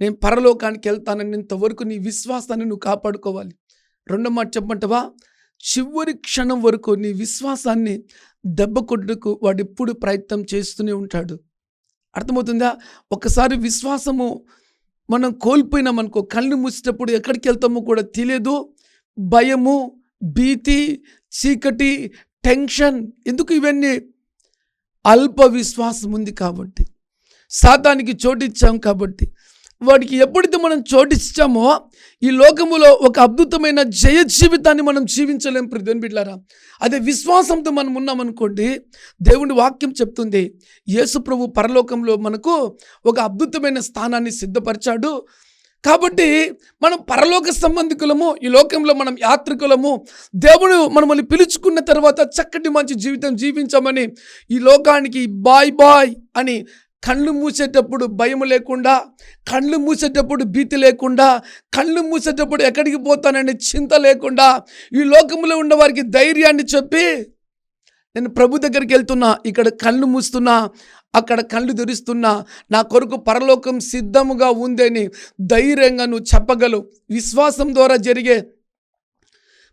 నేను పరలోకానికి వెళ్తానని ఇంతవరకు నీ విశ్వాసాన్ని నువ్వు కాపాడుకోవాలి. రెండో మాట చెప్పమంటవా? చివరి క్షణం వరకు నీ విశ్వాసాన్ని దెబ్బ కొట్టుకు వాడు ఎప్పుడు ప్రయత్నం చేస్తూనే ఉంటాడు. అర్థమవుతుందా? ఒకసారి విశ్వాసము మనం కోల్పోయినామనుకో కళ్ళు మూసేటప్పుడు ఎక్కడికి వెళ్తామో కూడా తెలియదు. భయము భీతి చీకటి టెన్షన్ ఎందుకు ఇవన్నీ? అల్ప విశ్వాసం ఉంది కాబట్టి. సాతానికి చోటిచ్చాం కాబట్టి. వాడికి ఎప్పుడైతే మనం చోటిస్తామో ఈ లోకములో ఒక అద్భుతమైన జయ జీవితాన్ని మనం జీవించలేం ప్రతిని బిడ్డారా అదే విశ్వాసంతో మనం ఉన్నామనుకోండి దేవుని వాక్యం చెప్తుంది యేసు ప్రభు పరలోకంలో మనకు ఒక అద్భుతమైన స్థానాన్ని సిద్ధపరిచాడు. కాబట్టి మనం పరలోక సంబంధికులము ఈ లోకంలో మనం యాత్రికులము దేవుడు మనల్ని పిలుచుకున్న తర్వాత చక్కటి మంచి జీవితం జీవించమని ఈ లోకానికి బాయ్ బాయ్ అని కళ్ళు మూసేటప్పుడు భయం లేకుండా కళ్ళు మూసేటప్పుడు భీతి లేకుండా కళ్ళు మూసేటప్పుడు ఎక్కడికి పోతానని చింత లేకుండా ఈ లోకంలో ఉన్న వారికి ధైర్యాన్ని చెప్పి నేను ప్రభు దగ్గరికి వెళ్తున్నా ఇక్కడ కళ్ళు మూస్తున్నా అక్కడ కళ్ళు తెరుస్తున్నా నా కొరకు పరలోకం సిద్ధముగా ఉందని ధైర్యంగా నువ్వు చెప్పగలవు. విశ్వాసం ద్వారా జరిగే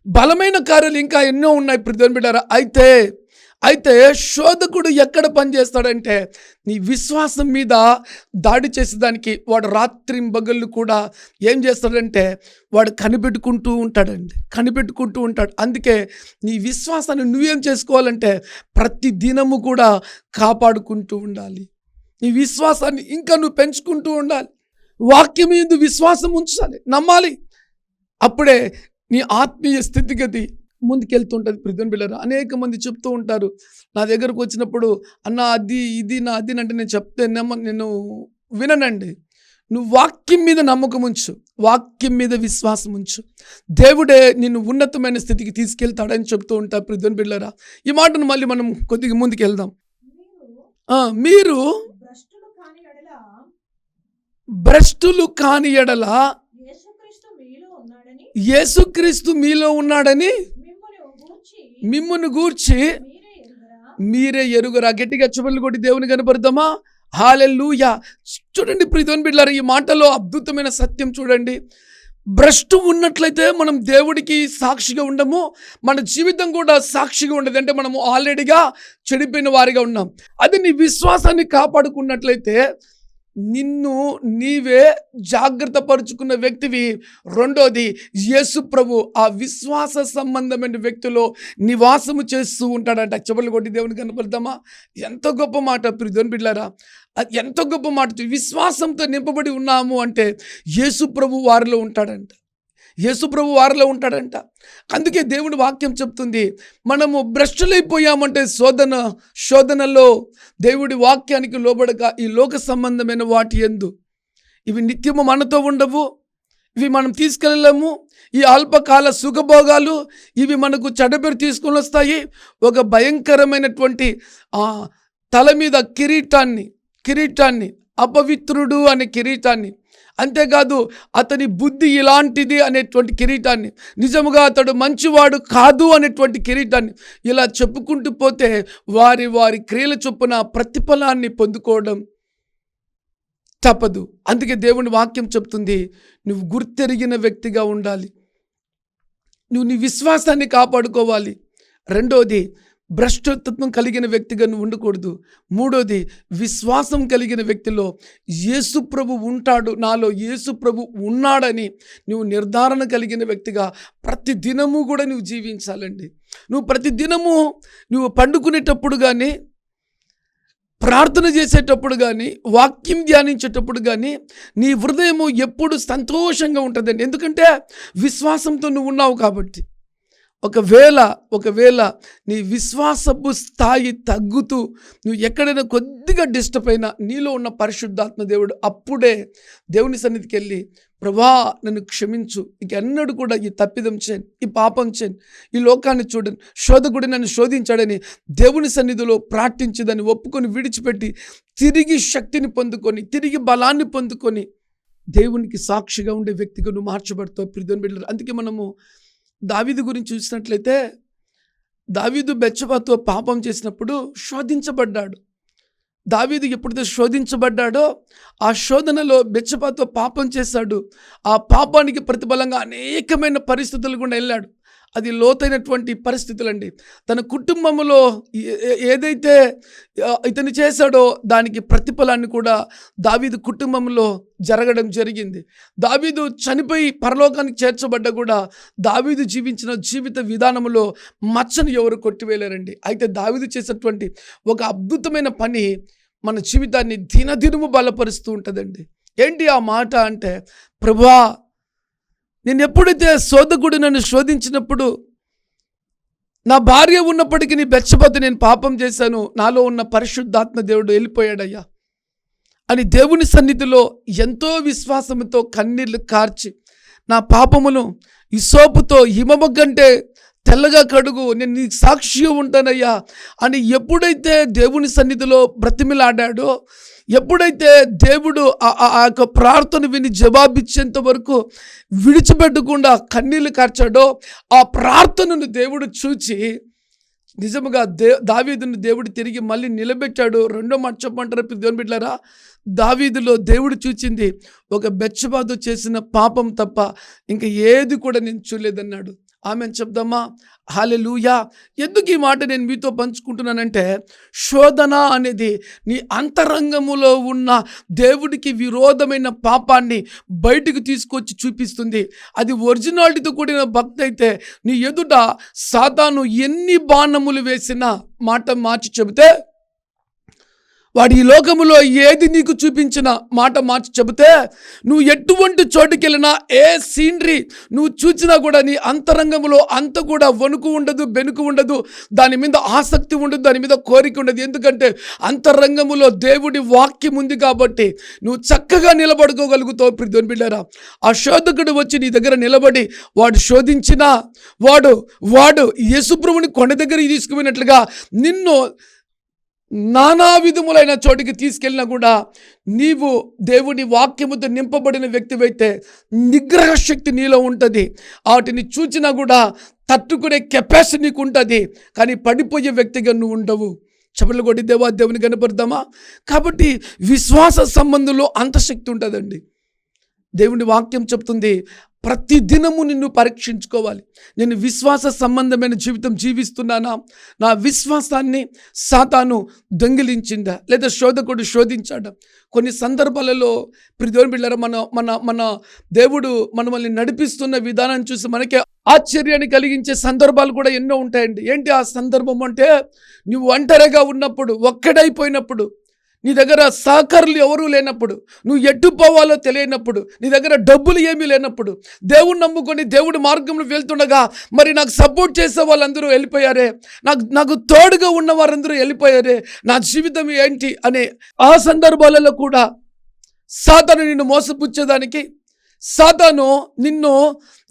బలమైన కార్యాలు ఇంకా ఎన్నో ఉన్నాయి ప్రతిబిడారా అయితే అయితే శోధకుడు ఎక్కడ పనిచేస్తాడంటే నీ విశ్వాసం మీద దాడి చేసేదానికి వాడు రాత్రి బగళ్ళు కూడా ఏం చేస్తాడంటే వాడు కనిపెట్టుకుంటూ ఉంటాడండి. కనిపెట్టుకుంటూ ఉంటాడు. అందుకే నీ విశ్వాసాన్ని నువ్వేం చేసుకోవాలంటే ప్రతి దినము కూడా కాపాడుకుంటూ ఉండాలి. నీ విశ్వాసాన్ని ఇంకా నువ్వు పెంచుకుంటూ ఉండాలి. వాక్యం మీద విశ్వాసం ఉంచాలి. నమ్మాలి. అప్పుడే నీ ఆత్మీయ స్థితిగతి ముందుకెళ్తుంటుంది ప్రతిని బిళ్ళరు అనేక మంది చెప్తూ ఉంటారు. నా దగ్గరకు వచ్చినప్పుడు అన్న అది ఇది నా అది అంటే నేను చెప్తే నమ్మ నేను విననండి. నువ్వు వాక్యం మీద నమ్మకం ఉంచు. వాక్యం మీద విశ్వాసం ఉంచు. దేవుడే నిన్ను ఉన్నతమైన స్థితికి తీసుకెళ్తాడని చెప్తూ ఉంటారు ప్రతిని బిళ్ళరా ఈ మాటను మళ్ళీ మనం కొద్దిగా ముందుకు వెళ్దాం ఆ, మీరు భ్రష్టులు కాని ఎడల భ్రష్టులు కాని ఎడల యేసుక్రీస్తు మీలో ఉన్నాడని యేసుక్రీస్తు మీలో ఉన్నాడని మిమ్మల్ని గూర్చి మిమ్మును గూర్చి మీరే ఎరుగరా? ఎరుగురా గట్టిగా చెప్పులు కొట్టి దేవుని కనపడదామా హాలెల్లుయా చూడండి ప్రీతోన్ బిడ్డారు ఈ మాటలో అద్భుతమైన సత్యం చూడండి. భ్రష్టు ఉన్నట్లయితే మనం దేవుడికి సాక్షిగా ఉండము. మన జీవితం కూడా సాక్షిగా ఉండదు. అంటే మనము ఆల్రెడీగా చెడిపోయిన వారిగా ఉన్నాం. అది నీ విశ్వాసాన్ని కాపాడుకున్నట్లయితే నిన్ను నీవే జాగ్రత్త పరుచుకున్న వ్యక్తివి. రెండోది యేసు ప్రభు ఆ విశ్వాస సంబంధమైన వ్యక్తిలో నివాసము చేస్తూ ఉంటాడంట. చెవులు కొట్టి దేవుని కనపడతామా? ఎంత గొప్ప మాట ప్రిధోని బిడ్డారా అది ఎంత గొప్ప మాట. విశ్వాసంతో నింపబడి ఉన్నాము అంటే యేసు ప్రభు వారిలో ఉంటాడంట. యేసుప్రభు వారిలో ఉంటాడంట. అందుకే దేవుడి వాక్యం చెప్తుంది మనము భ్రష్టులైపోయామంటే శోధన శోధనలో దేవుడి వాక్యానికి లోబడక ఈ లోక సంబంధమైన వాటి ఎందు. ఇవి నిత్యము మనతో ఉండవు ఇవి మనం తీసుకెళ్ళలేము. ఈ అల్పకాల సుఖభోగాలు ఇవి మనకు చెడపేరు తీసుకొని వస్తాయి. ఒక భయంకరమైనటువంటి తల మీద కిరీటాన్ని కిరీటాన్ని అపవిత్రుడు అనే కిరీటాన్ని అంతేకాదు అతని బుద్ధి ఇలాంటిది అనేటువంటి కిరీటాన్ని నిజముగా అతడు మంచివాడు కాదు అనేటువంటి కిరీటాన్ని ఇలా చెప్పుకుంటూ పోతే వారి వారి క్రియల చొప్పున ప్రతిఫలాన్ని పొందుకోవడం తప్పదు. అందుకే దేవుని వాక్యం చెప్తుంది నువ్వు గుర్తెరిగిన వ్యక్తిగా ఉండాలి. నువ్వు నీ విశ్వాసాన్ని కాపాడుకోవాలి. రెండోది భ్రష్టత్వం కలిగిన వ్యక్తిగా నువ్వు ఉండకూడదు. మూడోది విశ్వాసం కలిగిన వ్యక్తిలో యేసు ప్రభు ఉంటాడు. నాలో యేసు ప్రభు ఉన్నాడని నువ్వు నిర్ధారణ కలిగిన వ్యక్తిగా ప్రతి దినము కూడా నువ్వు జీవించాలండి. నువ్వు ప్రతి దినము నువ్వు పండుకునేటప్పుడు కానీ ప్రార్థన చేసేటప్పుడు కానీ వాక్యం ధ్యానించేటప్పుడు కానీ నీ హృదయము ఎప్పుడు సంతోషంగా ఉంటుందండి. ఎందుకంటే విశ్వాసంతో నువ్వు ఉన్నావు కాబట్టి. ఒకవేళ ఒకవేళ నీ విశ్వాసపు స్థాయి తగ్గుతూ నువ్వు ఎక్కడైనా కొద్దిగా డిస్టర్బ్ అయినా నీలో ఉన్న పరిశుద్ధాత్మ దేవుడు అప్పుడే దేవుని సన్నిధికి వెళ్ళి ప్రభా నన్ను క్షమించు. ఇక ఎన్నడూ కూడా ఈ తప్పిదం చేయను ఈ పాపం చేయను ఈ లోకాన్ని చూడను శోధకుడు నన్ను శోధించాడని దేవుని సన్నిధిలో ప్రార్థించి దాన్ని ఒప్పుకొని విడిచిపెట్టి తిరిగి శక్తిని పొందుకొని తిరిగి బలాన్ని పొందుకొని దేవునికి సాక్షిగా ఉండే వ్యక్తిగా నువ్వు మార్చబడతావు ప్రిధన్ బిడ్డలు అందుకే మనము దావీదు గురించి చూసినట్లయితే దావీదు బెచ్చబాతో పాపం చేసినప్పుడు శోధించబడ్డాడు. దావీదు ఎప్పుడైతే శోధించబడ్డాడో ఆ శోధనలో బెచ్చపాతో పాపం చేశాడు. ఆ పాపానికి ప్రతిఫలంగా అనేకమైన పరిస్థితులు కూడా వెళ్ళాడు. అది లోతైనటువంటి పరిస్థితులండి. తన కుటుంబంలో ఏ- ఏదైతే ఇతను చేశాడో దానికి ప్రతిఫలాన్ని కూడా దావీదు కుటుంబంలో జరగడం జరిగింది. దావీదు చనిపోయి పరలోకానికి చేర్చబడ్డ కూడా దావీదు జీవించిన జీవిత విధానంలో మచ్చను ఎవరు కొట్టివేయలేరండి అయితే దావీదు చేసినటువంటి ఒక అద్భుతమైన పని మన జీవితాన్ని దినదినము బలపరుస్తూ ఉంటుందండి. ఏంటి ఆ మాట అంటే ప్రభా నేను ఎప్పుడైతే శోధకుడు నన్ను శోధించినప్పుడు నా భార్య ఉన్నప్పటికీ నీ బెచ్చబద్దు నేను పాపం చేశాను. నాలో ఉన్న పరిశుద్ధాత్మ దేవుడు వెళ్ళిపోయాడయ్యా. అని దేవుని సన్నిధిలో ఎంతో విశ్వాసంతో కన్నీళ్ళు కార్చి నా పాపమును ఇసోపుతో హిమము కంటే తెల్లగా కడుగు. నేను నీకు సాక్షిగా ఉంటానయ్యా. అని ఎప్పుడైతే దేవుని సన్నిధిలో బ్రతిమిలాడాడో ఎప్పుడైతే దేవుడు ఆ- ఆ- యొక్క ప్రార్థన విని జవాబిచ్చేంత వరకు విడిచిపెట్టకుండా కన్నీళ్ళు కార్చాడో ఆ ప్రార్థనను దేవుడు చూచి నిజముగా దే దావీదును దేవుడు తిరిగి మళ్ళీ నిలబెట్టాడు. రెండో మాట చెప్పమంటారు దేవుని బిడ్డారా దావీదులో దేవుడు చూచింది ఒక బెచ్చబాదు చేసిన పాపం తప్ప ఇంకా ఏది కూడా నేను చూడలేదన్నాడు. ఆమె చెప్దామా? హాలెలూయా ఎందుకు ఈ మాట నేను మీతో పంచుకుంటున్నానంటే శోధన అనేది నీ అంతరంగములో ఉన్న దేవుడికి విరోధమైన పాపాన్ని బయటికి తీసుకొచ్చి చూపిస్తుంది. అది ఒరిజినాలిటీతో కూడిన భక్తి అయితే నీ ఎదుట సాతాను ఎన్ని బాణములు వేసినా మాట మార్చి చెబితే వాడు ఈ లోకములో ఏది నీకు చూపించిన మాట మార్చి చెబితే నువ్వు ఎటువంటి చోటుకెళ్ళినా ఏ సీనరీ నువ్వు చూచినా కూడా నీ అంతరంగంలో అంత కూడా వణుకు ఉండదు బెనుకు ఉండదు దాని మీద ఆసక్తి ఉండదు దాని మీద కోరిక ఉండదు. ఎందుకంటే అంతరంగములో దేవుడి వాక్యం ఉంది కాబట్టి నువ్వు చక్కగా నిలబడుకోగలుగుతావు ప్రిధోని బిడ్డారా. ఆ శోధకుడు వచ్చి నీ దగ్గర నిలబడి వాడు శోధించినా వాడు వాడు యేసుప్రభుని కొండ దగ్గరికి తీసుకుపోయినట్లుగా నిన్ను నానా విధములైన చోటికి తీసుకెళ్ళినా కూడా నీవు దేవుని వాక్యముతో నింపబడిన వ్యక్తివైతే నిగ్రహ శక్తి నీలో ఉంటుంది. వాటిని చూచినా కూడా తట్టుకునే కెపాసిటీ నీకు ఉంటుంది. కానీ పడిపోయే వ్యక్తిగా నువ్వు ఉండవు. చెప్పులు కొట్టి దేవా దేవుని కనపడదామా కాబట్టి విశ్వాస సంబంధంలో అంత శక్తి ఉంటుందండి. దేవుని వాక్యం చెప్తుంది ప్రతి దినము నిన్ను పరీక్షించుకోవాలి. నేను విశ్వాస సంబంధమైన జీవితం జీవిస్తున్నానా? నా విశ్వాసాన్ని సాతాను దొంగిలించిందా? లేదా శోధకుడు శోధించాడా? కొన్ని సందర్భాలలో ప్రిదేవుని బిళ్ళారా మన మన మన దేవుడు మనల్ని నడిపిస్తున్న విధానం చూసి మనకే ఆశ్చర్యాన్ని కలిగించే సందర్భాలు కూడా ఎన్నో ఉంటాయండి. ఏంటి ఆ సందర్భం అంటే నువ్వు ఒంటరిగా ఉన్నప్పుడు ఒక్కడైపోయినప్పుడు నీ దగ్గర సహకారులు ఎవరూ లేనప్పుడు నువ్వు ఎటు పోవాలో తెలియనప్పుడు నీ దగ్గర డబ్బులు ఏమీ లేనప్పుడు దేవుని నమ్ముకొని దేవుడి మార్గంలో వెళ్తుండగా మరి నాకు సపోర్ట్ చేసే వాళ్ళందరూ వెళ్ళిపోయారే. నాకు నాకు తోడుగా ఉన్న వారందరూ వెళ్ళిపోయారే. నా జీవితం ఏంటి అనే ఆ సందర్భాలలో కూడా సాతాను నిన్ను మోసపుచ్చేదానికి సాతాను నిన్ను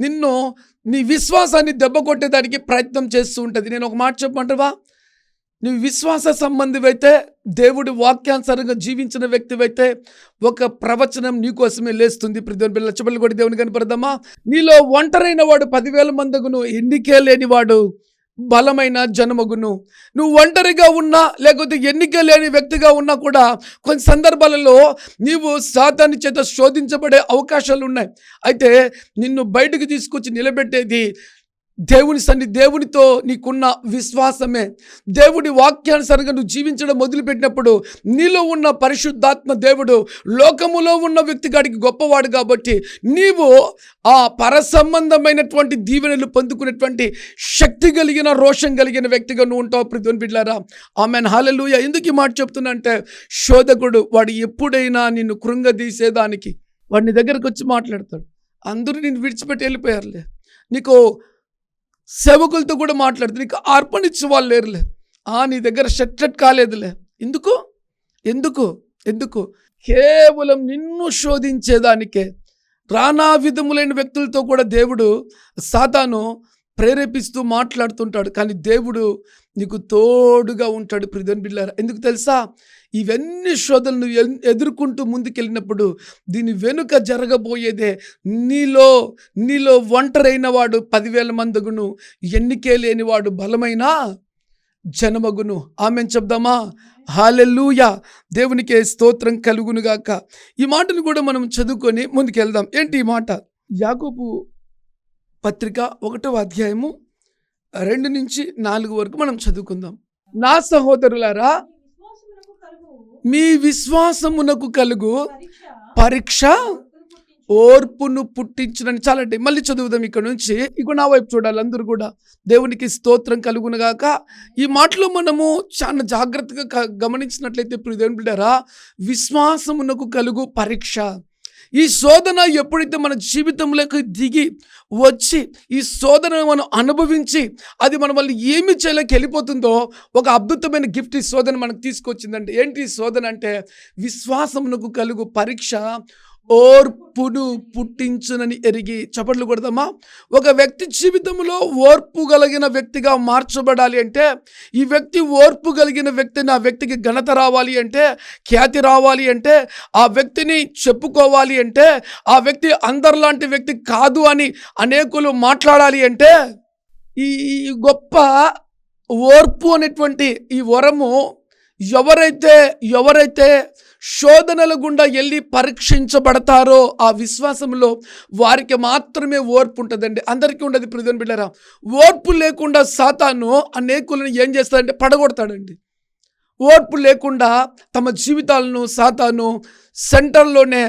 నిన్ను నీ విశ్వాసాన్ని దెబ్బ కొట్టేదానికి ప్రయత్నం చేస్తూ ఉంటుంది. నేను ఒక మాట చెప్పమంటావా? నీ విశ్వాస సంబంధివైతే దేవుడి వాక్యానుసారంగా జీవించిన వ్యక్తివైతే ఒక ప్రవచనం నీకోసమే లేస్తుంది. ప్రతి లచ్చబల్లి కూడా దేవుని కనపడదామా నీలో ఒంటరైన వాడు పదివేల మందగును ఎన్నికే లేనివాడు బలమైన జనమగును. నువ్వు ఒంటరిగా ఉన్నా లేకపోతే ఎన్నిక లేని వ్యక్తిగా ఉన్నా కూడా కొన్ని సందర్భాలలో నీవు సాతాన్ని చేత శోధించబడే అవకాశాలు ఉన్నాయి అయితే నిన్ను బయటకు తీసుకొచ్చి నిలబెట్టేది దేవుని సన్ని దేవునితో నీకున్న విశ్వాసమే. దేవుడి వాక్యానుసారంగా నువ్వు జీవించడం మొదలుపెట్టినప్పుడు నీలో ఉన్న పరిశుద్ధాత్మ దేవుడు లోకములో ఉన్న వ్యక్తిగాడికి గొప్పవాడు కాబట్టి నీవు ఆ పర సంబంధమైనటువంటి దీవెనలు పొందుకునేటువంటి శక్తి కలిగిన రోషం కలిగిన వ్యక్తిగా నువ్వు ఉంటావు ప్రతి బిడ్లారా ఆమె హాలలుయ ఎందుకు ఈ మాట చెప్తున్నా అంటే శోధకుడు వాడు ఎప్పుడైనా నిన్ను కృంగదీసేదానికి వాడిని దగ్గరకు వచ్చి మాట్లాడతాడు. అందరూ నిన్ను విడిచిపెట్టి వెళ్ళిపోయారులే. నీకు సేవకులతో కూడా మాట్లాడుతుంది నీకు అర్పణించే వాళ్ళు లేరులే. ఆ నీ దగ్గర షట్ కాలేదులే. ఎందుకు? ఎందుకు? ఎందుకు? కేవలం నిన్ను శోధించేదానికే. రానా విధములైన వ్యక్తులతో కూడా దేవుడు సాతాను ప్రేరేపిస్తూ మాట్లాడుతుంటాడు. కానీ దేవుడు నీకు తోడుగా ఉంటాడు ప్రిధన్ బిళ్ళారా ఎందుకు తెలుసా? ఇవన్నీ శోధనలు ఎన్- ఎదుర్కొంటూ ముందుకెళ్ళినప్పుడు దీని వెనుక జరగబోయేదే నీలో నీలో ఒంటరైన వాడు పదివేల మందుగును ఎన్నికే లేనివాడు బలమైన జనమగును. ఆమె చెప్దామా? హాలెల్లుయా! దేవునికే స్తోత్రం కలుగునుగాక ఈ మాటను కూడా మనం చదువుకొని ముందుకెళ్దాం. ఏంటి ఈ మాట? యాకోబు పత్రిక ఒకటవ అధ్యాయము రెండు నుంచి నాలుగు వరకు మనం చదువుకుందాం. నా సహోదరులారా మీ విశ్వాసమునకు కలుగు పరీక్ష. ఓర్పును పుట్టించునని. చాలండి మళ్ళీ చదువుదాం ఇక్కడ నుంచి. ఇక నా వైపు చూడాలి అందరూ కూడా. దేవునికి స్తోత్రం కలుగునుగాక ఈ మాటలో మనము చాలా జాగ్రత్తగా గమనించినట్లయితే ఇప్పుడు దేవుని బిడ్డారా విశ్వాసమునకు కలుగు పరీక్ష. ఈ శోధన ఎప్పుడైతే మన జీవితంలోకి దిగి వచ్చి ఈ శోధనను మనం అనుభవించి అది మన వల్ల ఏమి చేయలేక వెళ్ళిపోతుందో ఒక అద్భుతమైన గిఫ్ట్ ఈ శోధన మనకు తీసుకొచ్చిందంటే ఏంటి ఈ శోధన అంటే విశ్వాసమునకు కలుగు పరీక్ష ఓర్పును పుట్టించునని ఎరిగి చప్పట్లు కొడదామా? ఒక వ్యక్తి జీవితంలో ఓర్పు కలిగిన వ్యక్తిగా మార్చబడాలి అంటే ఈ వ్యక్తి ఓర్పు కలిగిన వ్యక్తి నా వ్యక్తికి ఘనత రావాలి అంటే ఖ్యాతి రావాలి అంటే ఆ వ్యక్తిని చెప్పుకోవాలి అంటే ఆ వ్యక్తి అందరిలాంటి వ్యక్తి కాదు అని అనేకులు మాట్లాడాలి అంటే ఈ ఈ గొప్ప ఓర్పు అనేటువంటి ఈ వరము ఎవరైతే ఎవరైతే శోధనల గుండా వెళ్ళి పరీక్షించబడతారో ఆ విశ్వాసంలో వారికి మాత్రమే ఓర్పు ఉంటుందండి. అందరికీ ఉండదు ప్రజలు బిడ్డరా ఓర్పు లేకుండా సాతాను అనేకులను ఏం చేస్తాడంటే పడగొడతాడండి. ఓర్పు లేకుండా తమ జీవితాలను సాతాను సెంటర్లోనే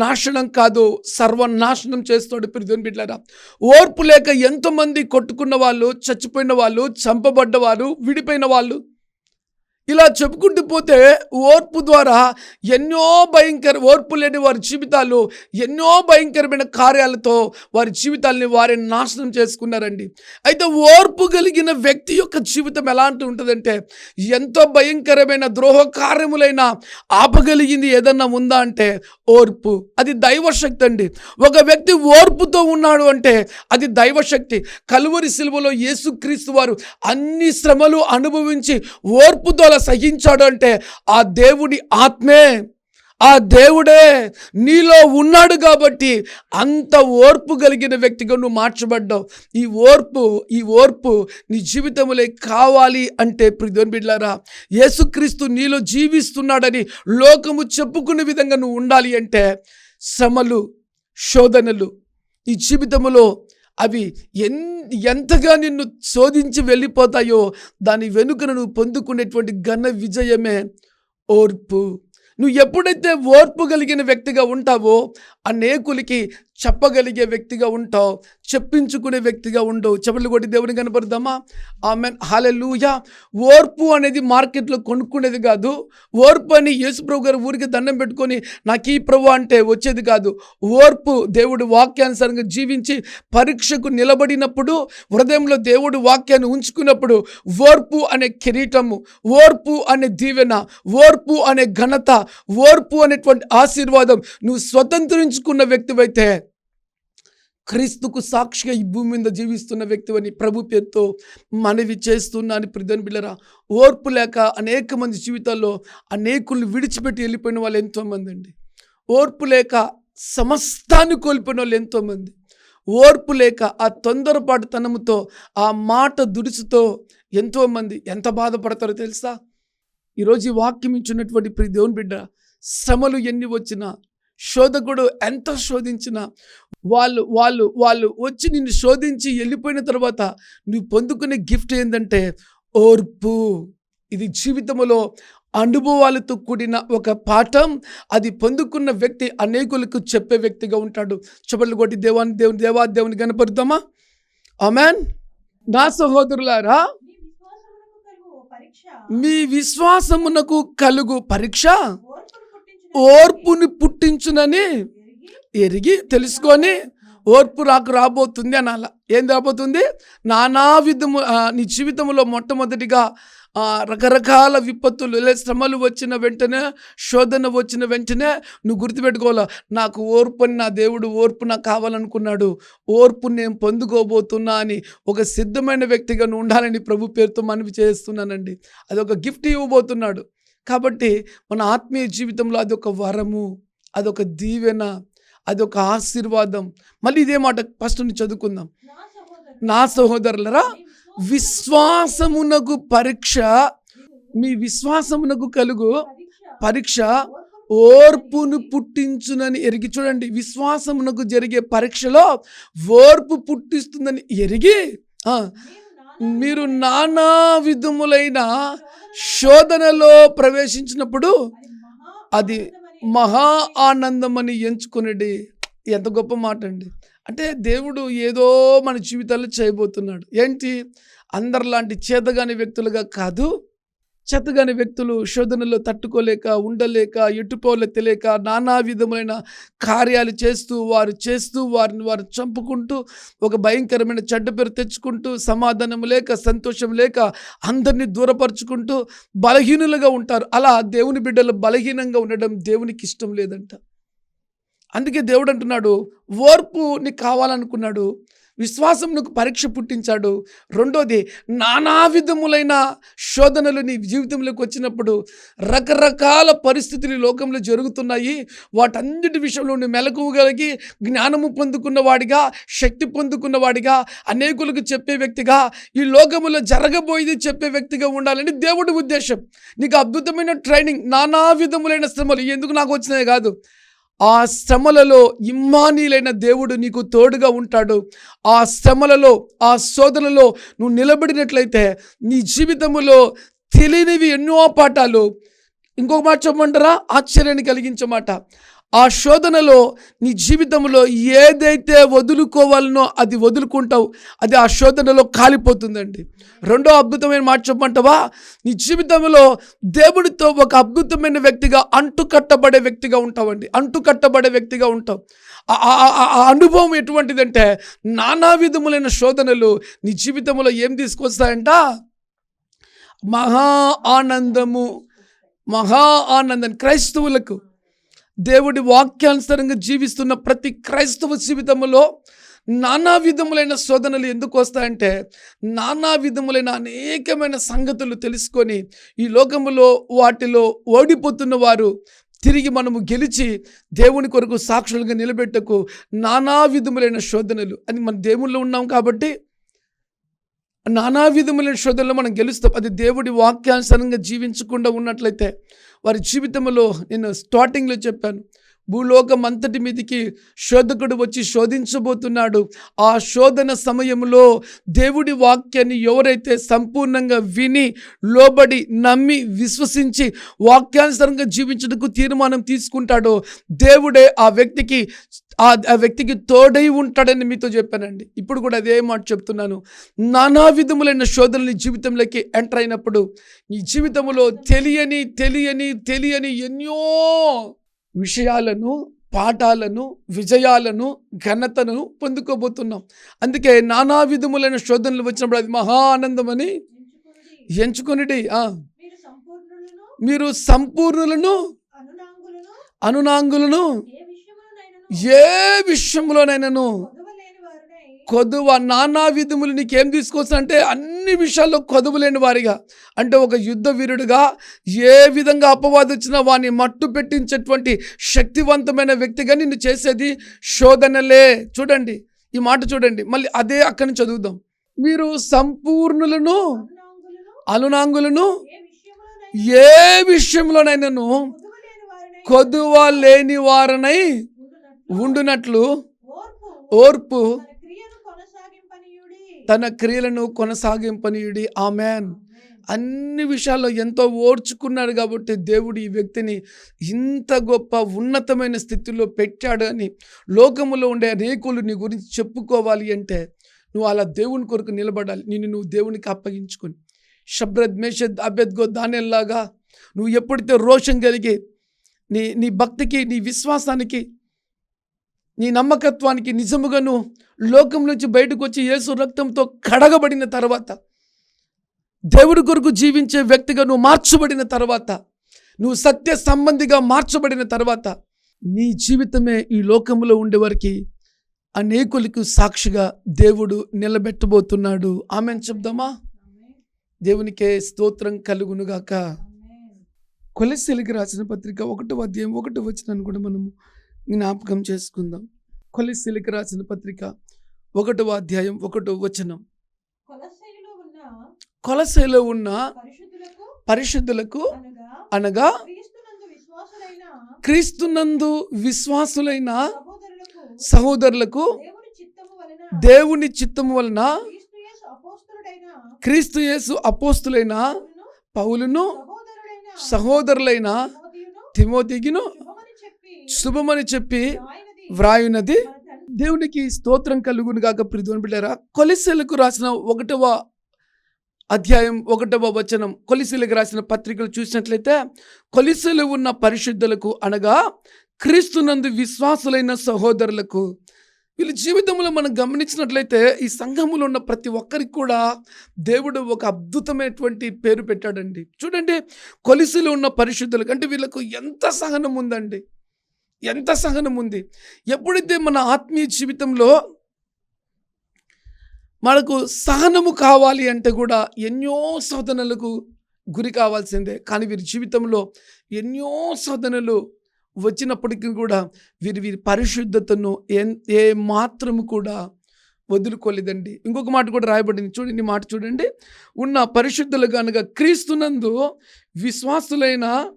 నాశనం కాదు సర్వనాశనం చేస్తాడు ప్రిధుని బిడ్డరా ఓర్పు లేక ఎంతోమంది కొట్టుకున్న వాళ్ళు చచ్చిపోయిన వాళ్ళు చంపబడ్డవారు విడిపోయిన వాళ్ళు ఇలా చెప్పుకుంటూ పోతే ఓర్పు ద్వారా ఎన్నో భయంకర ఓర్పు లేని వారి జీవితాలు ఎన్నో భయంకరమైన కార్యాలతో వారి జీవితాలని వారిని నాశనం చేసుకున్నారండి. అయితే ఓర్పు కలిగిన వ్యక్తి యొక్క జీవితం ఎలాంటి ఉంటుందంటే ఎంతో భయంకరమైన ద్రోహ కార్యములైన ఆపగలిగింది ఏదన్నా ఉందా అంటే ఓర్పు. అది దైవశక్తి అండి. ఒక వ్యక్తి ఓర్పుతో ఉన్నాడు అంటే అది దైవశక్తి. కలువరి శిల్వలో యేసుక్రీస్తు వారు అన్ని శ్రమలు అనుభవించి ఓర్పుతో సహించాడు అంటే ఆ దేవుడి ఆత్మే ఆ దేవుడే నీలో ఉన్నాడు కాబట్టి అంత ఓర్పు కలిగిన వ్యక్తిగా నువ్వు మార్చబడ్డావు. ఈ ఓర్పు ఈ ఓర్పు నీ జీవితంలో కావాలి అంటే ప్రిధోన్ బిడ్లారా యేసుక్రీస్తు నీలో జీవిస్తున్నాడని లోకము చెప్పుకునే విధంగా నువ్వు ఉండాలి అంటే శ్రమలు శోధనలు ఈ జీవితంలో అవి ఎన్ ఎంతగా నిన్ను శోధించి వెళ్ళిపోతాయో దాని వెనుకను నువ్వు పొందుకునేటువంటి ఘన విజయమే ఓర్పు. నువ్వు ఎప్పుడైతే ఓర్పు కలిగిన వ్యక్తిగా ఉంటావో అనేకులకి చెప్పగలిగే వ్యక్తిగా ఉంటావు చెప్పించుకునే వ్యక్తిగా ఉండవు. చెప్పలు కొట్టి దేవుని కనపడదామా? ఆమె హాలెలుయా ఓర్పు అనేది మార్కెట్లో కొనుక్కునేది కాదు. ఓర్పు అని యేసుప్రభు గారు ఊరికి దండం పెట్టుకొని నాకు ఈ ప్రభు అంటే వచ్చేది కాదు. ఓర్పు దేవుడు వాక్యానుసారంగా జీవించి పరీక్షకు నిలబడినప్పుడు హృదయంలో దేవుడు వాక్యాన్ని ఉంచుకున్నప్పుడు ఓర్పు అనే కిరీటము ఓర్పు అనే దీవెన ఓర్పు అనే ఘనత ఓర్పు అనేటువంటి ఆశీర్వాదం నువ్వు స్వతంత్రించుకున్న వ్యక్తివైతే క్రీస్తుకు సాక్షిగా ఈ భూమి మీద జీవిస్తున్న వ్యక్తి అని ప్రభు పేరుతో మనవి చేస్తున్నాను ప్రిధన్ బిళ్ళరా. ఓర్పు లేక అనేక మంది జీవితాల్లో అనేకుల్ని విడిచిపెట్టి వెళ్ళిపోయిన వాళ్ళు ఎంతోమంది అండి. ఓర్పు లేక సమస్తాన్ని కోల్పోయిన వాళ్ళు ఎంతోమంది. ఓర్పు లేక ఆ తొందరపాటుతనముతో ఆ మాట దురుసుతో ఎంతోమంది ఎంత బాధపడతారో తెలుసా? ఈరోజు వాక్యం ఇచ్చినటువంటి ప్రి దేవుని బిడ్డ శ్రమలు ఎన్ని వచ్చినా శోధకుడు ఎంత శోధించినా వాళ్ళు వాళ్ళు వాళ్ళు వచ్చి నిన్ను శోధించి వెళ్ళిపోయిన తర్వాత నువ్వు పొందుకునే గిఫ్ట్ ఏంటంటే ఓర్పు. ఇది జీవితంలో అనుభవాలతో కూడిన ఒక పాఠం. అది పొందుకున్న వ్యక్తి అనేకులకు చెప్పే వ్యక్తిగా ఉంటాడు. చెప్పలు కొట్టి దేవాన్ని దేవుని దేవా దేవుని కనపరుద్దామా ఆమెన్. నా సహోదరులారా మీ విశ్వాసమునకు కలుగు పరీక్ష. ఓర్పుని పుట్టించునని ఎరిగి తెలుసుకొని ఓర్పు రాకు రాబోతుంది అనాల. ఏం రాబోతుంది? నానా విధము నీ జీవితంలో మొట్టమొదటిగా రకరకాల విపత్తులు లేదా శ్రమలు వచ్చిన వెంటనే శోధన వచ్చిన వెంటనే నువ్వు గుర్తుపెట్టుకోవాలా నాకు ఓర్పుని నా దేవుడు ఓర్పు నాకు కావాలనుకున్నాడు ఓర్పు నేను పొందుకోబోతున్నా అని ఒక సిద్ధమైన వ్యక్తిగా నువ్వు ఉండాలని ప్రభు పేరుతో మనవి చేస్తున్నానండి. అది ఒక గిఫ్ట్ ఇవ్వబోతున్నాడు. కాబట్టి మన ఆత్మీయ జీవితంలో అదొక వరము అదొక దీవెన అదొక ఆశీర్వాదం. మళ్ళీ ఇదే మాట ఫస్ట్ నుంచి చదువుకుందాం. నా సహోదరులరా విశ్వాసమునకు పరీక్ష మీ విశ్వాసమునకు కలుగు పరీక్ష ఓర్పును పుట్టించునని ఎరిగి చూడండి. విశ్వాసమునకు జరిగే పరీక్షలో ఓర్పు పుట్టిస్తుందని ఎరిగి మీరు నానా విధములైన శోధనలో ప్రవేశించినప్పుడు అది మహా ఆనందమని ఎంచుకునేది. ఎంత గొప్ప మాట అండి అంటే దేవుడు ఏదో మన జీవితాల్లో చేయబోతున్నాడు. ఏంటి? అందరిలాంటి చేతగాని వ్యక్తులుగా కాదు. చేతగాని వ్యక్తులు శోధనలో తట్టుకోలేక ఉండలేక ఎటుపోలే తెలియక నానా విధములైన కార్యాలు చేస్తూ వారు చేస్తూ వారిని వారు చంపుకుంటూ ఒక భయంకరమైన చెడ్డ పేరు తెచ్చుకుంటూ సమాధానం లేక సంతోషం లేక అందరినీ దూరపరుచుకుంటూ బలహీనులుగా ఉంటారు. అలా దేవుని బిడ్డలు బలహీనంగా ఉండడం దేవునికి ఇష్టం లేదంట. అందుకే దేవుడు అంటున్నాడు ఓర్పు నీకు కావాలనుకున్నాడు విశ్వాసం పరీక్ష పుట్టించాడు. రెండోది నానా విధములైన శోధనలు నీ జీవితంలోకి వచ్చినప్పుడు రకరకాల పరిస్థితులు లోకంలో జరుగుతున్నాయి. వాటన్నిటి విషయంలో నువ్వు మెలకువగలిగి జ్ఞానము పొందుకున్న వాడిగా శక్తి పొందుకున్న వాడిగా అనేకులకు చెప్పే వ్యక్తిగా ఈ లోకములో జరగబోయేది చెప్పే వ్యక్తిగా ఉండాలని దేవుడి ఉద్దేశం. నీకు అద్భుతమైన ట్రైనింగ్ నానా విధములైన శ్రమలు. ఎందుకు నాకు వచ్చినాయి కాదు? ఆ శ్రమలలో ఇమ్మానీలైన దేవుడు నీకు తోడుగా ఉంటాడు. ఆ శ్రమలలో ఆ శోధనలో నువ్వు నిలబడినట్లయితే నీ జీవితంలో తెలియనివి ఎన్నో పాఠాలు. ఇంకొక మాట చెప్పమంటారా? ఆశ్చర్యాన్ని కలిగించమాట ఆ శోధనలో నీ జీవితంలో ఏదైతే వదులుకోవాలనో అది వదులుకుంటావు అది ఆ శోధనలో కాలిపోతుందండి. రెండో అద్భుతమైన మాట చెప్పమంటావా? నీ జీవితంలో దేవుడితో ఒక అద్భుతమైన వ్యక్తిగా అంటుకట్టబడే వ్యక్తిగా ఉంటావండి. అంటుకట్టబడే వ్యక్తిగా ఉంటావు. ఆ- అనుభవం ఎటువంటిదంటే నానా విధములైన శోధనలు నీ జీవితంలో ఏం తీసుకొస్తాయంట? మహా ఆనందము. మహా ఆనందం. క్రైస్తవులకు దేవుడి వాక్యానుసారంగా జీవిస్తున్న ప్రతి క్రైస్తవ జీవితంలో నానా విధములైన శోధనలు ఎందుకు వస్తాయంటే నానా విధములైన అనేకమైన సంగతులు తెలుసుకొని ఈ లోకములో వాటిలో ఓడిపోతున్న వారు తిరిగి మనము గెలిచి దేవుని కొరకు సాక్షులుగా నిలబెట్టకు నానా విధములైన శోధనలు అని మన దేవుళ్ళు ఉన్నాం కాబట్టి నానా విధములైన శోధనలు మనం గెలుస్తాం. అది దేవుడి వాక్యానుసారంగా జీవించకుండా ఉన్నట్లయితే వారి జీవితంలో నేను స్టార్టింగ్లో చెప్పాను. భూలోకం అంతటి మీదికి శోధకుడు వచ్చి శోధించబోతున్నాడు. ఆ శోధన సమయంలో దేవుడి వాక్యాన్ని ఎవరైతే సంపూర్ణంగా విని లోబడి నమ్మి విశ్వసించి వాక్యానుసారంగా జీవించడానికి తీర్మానం తీసుకుంటాడో దేవుడే ఆ వ్యక్తికి ఆ వ్యక్తికి తోడై ఉంటాడని మీతో చెప్పానండి. ఇప్పుడు కూడా అదే మాట చెప్తున్నాను. నానా విధములైన శోధనలు నీ జీవితంలోకి ఎంటర్ అయినప్పుడు నీ జీవితంలో తెలియని తెలియని తెలియని ఎన్నో విషయాలను పాఠాలను విజయాలను ఘనతను పొందుకోబోతున్నాం. అందుకే నానా విధములైన శోధనలు వచ్చినప్పుడు అది మహా ఆనందమని ఎంచుకొనిడి ఆ, మీరు సంపూర్ణులను అనునాంగులను ఏ విషయంలోనైనాను కొదువ నానా విధములు నీకేం తీసుకొస్తానంటే అన్ని విషయాల్లో కొదువు లేని వారిగా. అంటే ఒక యుద్ధ వీరుడుగా ఏ విధంగా అపవాదం వచ్చినా వాడిని మట్టు పెట్టించేటువంటి శక్తివంతమైన వ్యక్తిగా నిన్ను చేసేది శోధనలే. చూడండి ఈ మాట చూడండి. మళ్ళీ అదే అక్కడి నుంచి చదువుదాం. మీరు సంపూర్ణులను అనునాంగులను ఏ విషయంలోనైనాను కొదువ లేని వారనై ఉండునట్లు ఓర్పు తన క్రియలను కొనసాగింపనీయుడి. ఆమెన్. అన్ని విషయాల్లో ఎంతో ఓర్చుకున్నాడు కాబట్టి దేవుడు ఈ వ్యక్తిని ఇంత గొప్ప ఉన్నతమైన స్థితిలో పెట్టాడు అని లోకములో ఉండే అనేకులు నీ గురించి చెప్పుకోవాలి అంటే నువ్వు అలా దేవుని కొరకు నిలబడాలి. నిన్ను నువ్వు దేవునికి అప్పగించుకొని. షబ్రద్ మేషద్ అభ్యద్గో దానిలాగా నువ్వు ఎప్పుడైతే రోషం కలిగి నీ నీ భక్తికి నీ విశ్వాసానికి నీ నమ్మకత్వానికి నిజముగాను లోకం నుంచి బయటకు వచ్చి యేసు రక్తంతో కడగబడిన తర్వాత దేవుడి కొరకు జీవించే వ్యక్తిగా నువ్వు మార్చబడిన తర్వాత నువ్వు సత్య సంబంధిగా మార్చబడిన తర్వాత నీ జీవితమే ఈ లోకంలో ఉండేవారికి అనేకులకు సాక్షిగా దేవుడు నిలబెట్టబోతున్నాడు. ఆమె చెప్దామా? దేవునికే స్తోత్రం కలుగునుగాక. కొలెస్సెలికి రాసిన పత్రిక ఒకటో అధ్యాయం ఒకటో వచ్చినాను కూడా మనము జ్ఞాపకం చేసుకుందాం. కొలెస్సెలికి రాసిన పత్రిక ఒకటవ అధ్యాయం ఒకటో వచనం. కొలసైలో ఉన్న పరిశుద్ధులకు అనగా క్రీస్తునందు విశ్వాసులైన సహోదరులకు దేవుని చిత్తము వలన క్రీస్తు యేసు అపోస్తులైన పౌలును సహోదరులైన తిమోతిగిను శుభమని చెప్పి తండ్రి. దేవునికి స్తోత్రం కలుగును గాక ప్రిధుని బిడ్డారా. కొలిసెలకు రాసిన ఒకటవ అధ్యాయం ఒకటవ వచనం కొలిసెలకు రాసిన పత్రికలు చూసినట్లయితే కొలిసెలు ఉన్న పరిశుద్ధులకు అనగా క్రీస్తునందు విశ్వాసులైన సహోదరులకు. వీళ్ళ జీవితంలో మనం గమనించినట్లయితే ఈ సంఘములో ఉన్న ప్రతి ఒక్కరికి కూడా దేవుడు ఒక అద్భుతమైనటువంటి పేరు పెట్టాడండి. చూడండి కొలిసిలో ఉన్న పరిశుద్ధులకు అంటే వీళ్ళకు ఎంత సహనం ఉందండి. ఎంత సహనం ఉంది? ఎప్పుడైతే మన ఆత్మీయ జీవితంలో మనకు సహనము కావాలి అంటే కూడా ఎన్నో శోధనలకు గురి కావాల్సిందే. కానీ వీరి జీవితంలో ఎన్నో శోధనలు వచ్చినప్పటికీ కూడా వీరి వీరి పరిశుద్ధతను ఎన్ ఏ మాత్రము కూడా వదులుకోలేదండి. ఇంకొక మాట కూడా రాయబడింది. చూడండి మాట చూడండి. ఉన్న పరిశుద్ధులు అనగా క్రీస్తునందు విశ్వాసులైన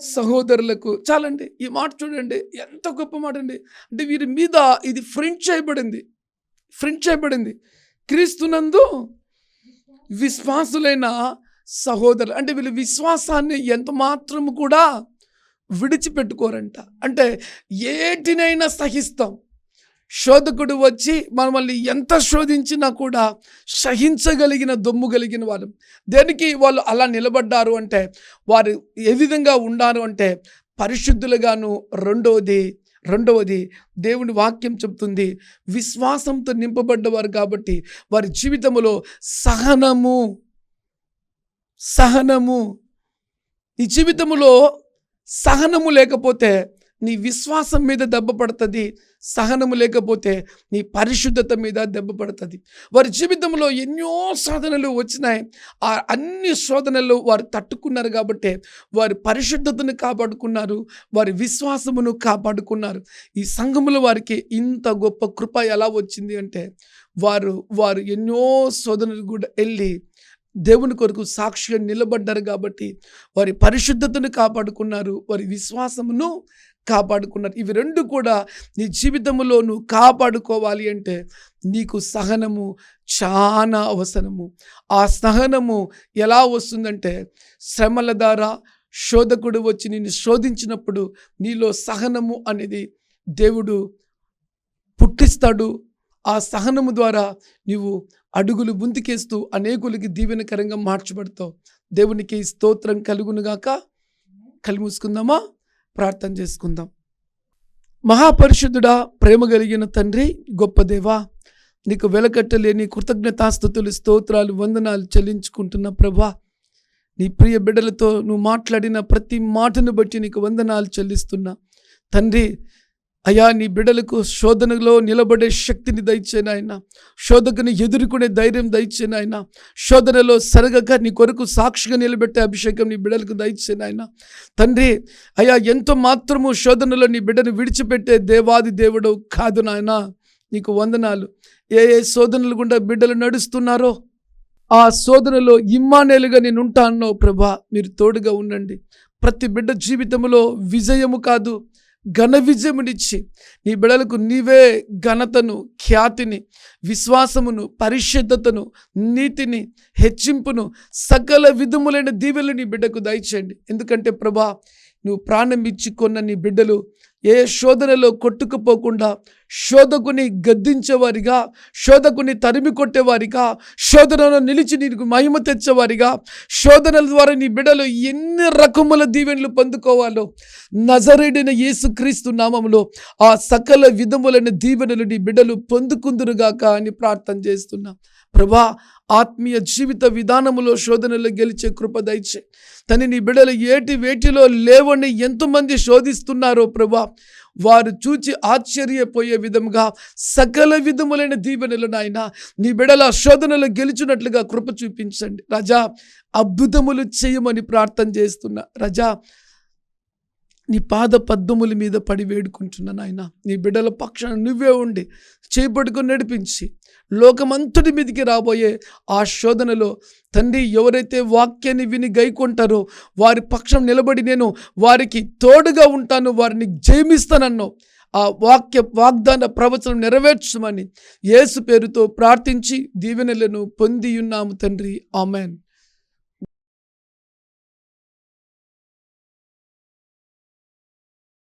సహోదరులకు చాలండి. ఈ మాట చూడండి. ఎంత గొప్ప మాట అండి. అంటే వీరి మీద ఇది ఫ్రింట్ చేయబడింది. ఫ్రింట్ చేయబడింది. క్రీస్తునందు విశ్వాసులైన సహోదరులు. అంటే వీళ్ళు విశ్వాసాన్ని ఎంత మాత్రము కూడా విడిచిపెట్టుకోరంట. అంటే ఏటినైనా సహిస్తాం. శోధకుడు వచ్చి మనల్ని ఎంత శోధించినా కూడా సహించగలిగిన దొమ్ము కలిగిన వారు దేనికి వాళ్ళు అలా నిలబడ్డారు అంటే వారు ఏ విధంగా ఉన్నారు అంటే పరిశుద్ధులుగాను రెండవది రెండవది దేవుని వాక్యం చెప్తుంది. విశ్వాసంతో నింపబడ్డవారు కాబట్టి వారి జీవితంలో సహనము సహనము. ఈ జీవితంలో సహనము లేకపోతే నీ విశ్వాసం మీద దెబ్బ పడుతుంది సహనము లేకపోతే నీ పరిశుద్ధత మీద దెబ్బ పడుతుంది. వారి జీవితంలో ఎన్నో శోధనలు వచ్చినాయి. ఆ అన్ని శోధనలు వారు తట్టుకున్నారు కాబట్టి వారి పరిశుద్ధతను కాపాడుకున్నారు వారి విశ్వాసమును కాపాడుకున్నారు. ఈ సంఘములో వారికి ఇంత గొప్ప కృప ఎలా వచ్చింది అంటే వారు వారు ఎన్నో శోధనలు కూడా వెళ్ళి దేవుని కొరకు సాక్షిగా నిలబడ్డారు కాబట్టి వారి పరిశుద్ధతను కాపాడుకున్నారు వారి విశ్వాసమును కాపాడుకున్నారు. ఇవి రెండు కూడా నీ జీవితంలో నువ్వు కాపాడుకోవాలి అంటే నీకు సహనము చాలా అవసరము. ఆ సహనము ఎలా వస్తుందంటే శ్రమల ద్వారా శోధకుడు వచ్చి నిన్ను శోధించినప్పుడు నీలో సహనము అనేది దేవుడు పుట్టిస్తాడు. ఆ సహనము ద్వారా నీవు అడుగులు ముందుకేస్తూ అనేకులకి దీవెనకరంగా మార్చబడతావు. దేవునికి స్తోత్రం కలుగునుగాక కలిమూసుకుందామా ప్రార్థన చేసుకుందాం. మహాపరిశుద్ధుడా ప్రేమ కలిగిన తండ్రి గొప్ప దేవా నీకు వెలకట్టలేని కృతజ్ఞతాస్థుతులు స్తోత్రాలు వందనాలు చెల్లించుకుంటున్న ప్రభా నీ ప్రియ బిడ్డలతో నువ్వు మాట్లాడిన ప్రతి మాటను బట్టి నీకు వందనాలు చెల్లిస్తున్నా. తండ్రి అయా నీ బిడ్డలకు శోధనలో నిలబడే శక్తిని దయచేనాయన శోధకుని ఎదుర్కొనే ధైర్యం దయచేనాయన శోధనలో సరగక నీ కొరకు సాక్షిగా నిలబెట్టే అభిషేకం నీ బిడ్డలకు దయచేనాయన తండ్రి అయా ఎంతో మాత్రము శోధనలో నీ బిడ్డను విడిచిపెట్టే దేవాది దేవుడు కాదు నాయన. నీకు వందనాలు. ఏ ఏ శోధనలు గుండా బిడ్డలు నడుస్తున్నారో ఆ శోధనలో ఇమ్మానేలుగా నేను ఉంటానో ప్రభా. మీరు తోడుగా ఉండండి. ప్రతి బిడ్డ జీవితంలో విజయము కాదు ఘన విజయమునిచ్చి నీ బిడలకు నీవే ఘనతను ఖ్యాతిని విశ్వాసమును పరిశుద్ధతను నీతిని హెచ్చింపును సకల విధములైన దీవెలు నీ బిడ్డకు దయచేయండి. ఎందుకంటే ప్రభా నువ్వు ప్రాణం ఇచ్చి కొన్న నీ బిడ్డలు ఏ శోధనలో కొట్టుకుపోకుండా శోధకుని గద్దించేవారిగా శోధకుని తరిమి కొట్టేవారిగా శోధనలో నిలిచి నీకు మహిమ తెచ్చేవారిగా శోధనల ద్వారా నీ బిడలు ఎన్ని రకముల దీవెనలు పొందుకోవాలో నజరేడిన యేసుక్రీస్తు నామములో ఆ సకల విధములైన దీవెనలు నీ బిడ్డలు పొందుకుందురుగాక అని ప్రార్థన చేస్తున్నాను ప్రభా ఆత్మీయ జీవిత విధానములో శోధనలు గెలిచే కృప దయచే. తని నీ బిడలు ఏటి వేటిలో లేవని ఎంతమంది శోధిస్తున్నారో ప్రభా వారు చూచి ఆశ్చర్యపోయే విధముగా సకల విధములైన దీవెనలు నాయన నీ బిడల శోధనలు గెలిచినట్లుగా కృప చూపించండి. రజా అద్భుతములు చేయమని ప్రార్థన చేస్తున్నా. రజా నీ పాద పద్మముల మీద పడి వేడుకుంటున్నాను నాయన నీ బిడ్డల పక్షాన నువ్వే ఉండి చేపట్టుకుని నడిపించి లోకమంతటి మీదకి రాబోయే ఆ శోధనలో తండ్రి ఎవరైతే వాక్యాన్ని విని గైకొంటారో వారి పక్షం నిలబడి నేను వారికి తోడుగా ఉంటాను వారిని జయమిస్తానన్నో ఆ వాక్య వాగ్దాన ప్రవచనం నెరవేర్చమని యేసు పేరుతో ప్రార్థించి దీవెనలను పొంది ఉన్నాము తండ్రి. ఆమెన్.